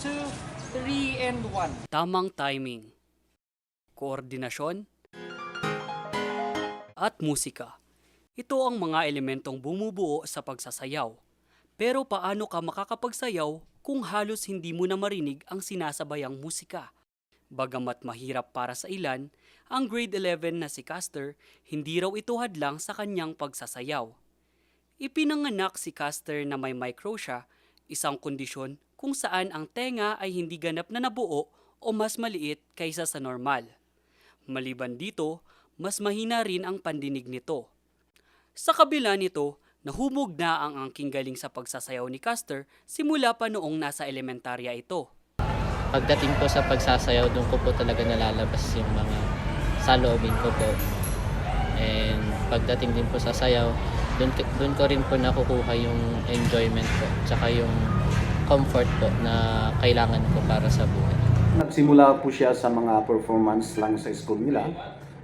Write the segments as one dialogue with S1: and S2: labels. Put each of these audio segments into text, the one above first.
S1: two, three, and one.
S2: tamang timing, koordinasyon, at musika. Ito ang mga elementong bumubuo sa pagsasayaw. Pero paano ka makakapagsayaw kung halos hindi mo na marinig ang sinasabayang musika? Bagamat mahirap para sa ilan, ang grade 11 na si Caster, hindi raw ito hadlang sa kanyang pagsasayaw. Ipinanganak si Caster na may microtia, isang kondisyon kung saan ang tenga ay hindi ganap na nabuo o mas maliit kaysa sa normal. Maliban dito, mas mahina rin ang pandinig nito. Sa kabila nito, nahumog na ang angking galing sa pagsasayaw ni Caster simula pa noong nasa elementarya ito.
S3: Pagdating po sa pagsasayaw, doon ko po talaga nalalabas yung mga saloobin ko po. And pagdating din po sa sayaw, doon, doon ko rin po nakukuha yung enjoyment po, tsaka yung comfort po na kailangan ko para sa buhay.
S4: Nagsimula po siya sa mga performance lang sa school nila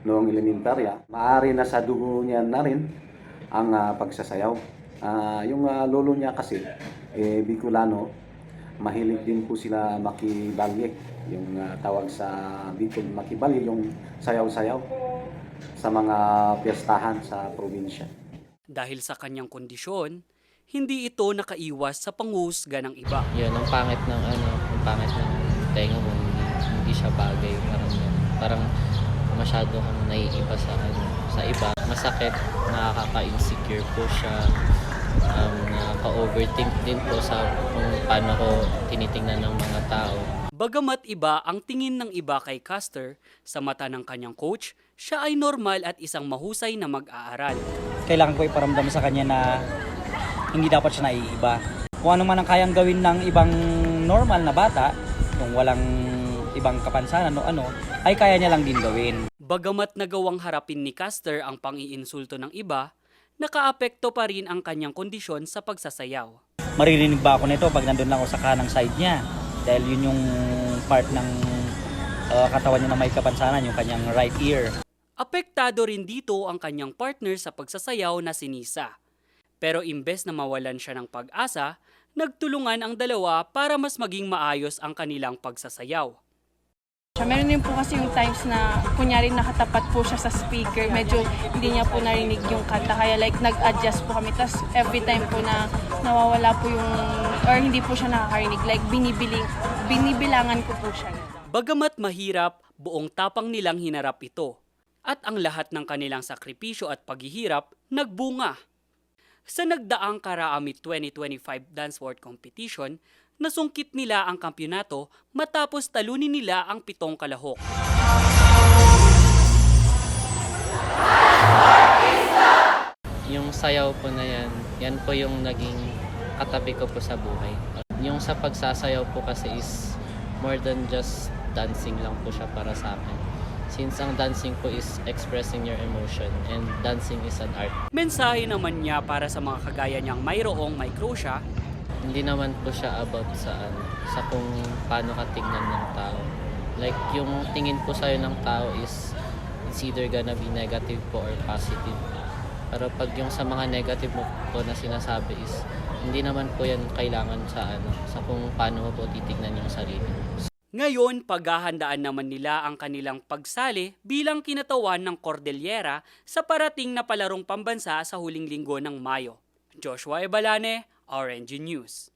S4: noong elementarya. Maari na sa dugo niya na rin ang ah, pagsasayaw. Ah, yung ah, lolo niya kasi, eh, Bicolano, mahilig din po sila makibalye. Yung ah, tawag sa Bicol, makibalye, yung sayaw-sayaw sa mga piyestahan sa probinsya.
S2: Dahil sa kanyang kondisyon, hindi ito nakaiwas sa panghusga ng iba.
S3: Yun, ang pangit ng ano, ang pangit ng tenga mo, hindi, hindi siya bagay. Parang, parang masyado kang naiiba sa ano, sa iba. Masakit, nakaka-insecure po siya. Um, nakaka-overthink din po sa kung paano ko tinitingnan ng mga tao.
S2: Bagamat iba ang tingin ng iba kay Caster, sa mata ng kanyang coach, siya ay normal at isang mahusay na mag-aaral.
S1: Kailangan ko iparamdam sa kanya na hindi dapat siya naiiba. Kung ano man ang kayang gawin ng ibang normal na bata, kung walang ibang kapansanan o ano, ay kaya niya lang din gawin.
S2: Bagamat nagawang harapin ni Caster ang pang-iinsulto ng iba, nakaapekto pa rin ang kanyang kondisyon sa pagsasayaw.
S1: Maririnig ba ako nito pag nandun lang ako sa kanang side niya? Dahil yun yung part ng uh, katawan niya na may kapansanan, yung kanyang right ear.
S2: Apektado rin dito ang kanyang partner sa pagsasayaw na si Nisa. Pero imbes na mawalan siya ng pag-asa, nagtulungan ang dalawa para mas maging maayos ang kanilang pagsasayaw.
S5: Siya, Meron din po kasi yung times na kunyari nakatapat po siya sa speaker, medyo hindi niya po narinig yung kanta. Kaya like nag-adjust po kami. Tapos every time po na nawawala po yung, or hindi po siya nakakarinig, like binibiling, binibilangan ko po siya.
S2: Bagamat mahirap, buong tapang nilang hinarap ito. At ang lahat ng kanilang sakripisyo at paghihirap nagbunga. Sa nagdaang Karaami 2025 Dance World Competition, nasungkit nila ang kampyonato matapos talunin nila ang pitong kalahok.
S3: Yung sayaw po na yan, yan po yung naging katabi ko po sa buhay. Yung sa pagsasayaw po kasi is more than just dancing lang po siya para sa akin. Since ang dancing po is expressing your emotion and dancing is an art.
S2: Mensahe naman niya para sa mga kagaya niyang mayroong microsia,
S3: Hindi naman po siya about sa ano, sa kung paano ka tignan ng tao. Like yung tingin po sa'yo ng tao is it's either gonna be negative po or positive. Pero pag yung sa mga negative mo po na sinasabi is hindi naman po yan kailangan sa ano, sa kung paano mo po titignan yung sarili. mo.
S2: Ngayon, paghahandaan naman nila ang kanilang pagsali bilang kinatawan ng Cordillera sa parating na palarong pambansa sa huling linggo ng Mayo. Joshua Ebalane, RNG News.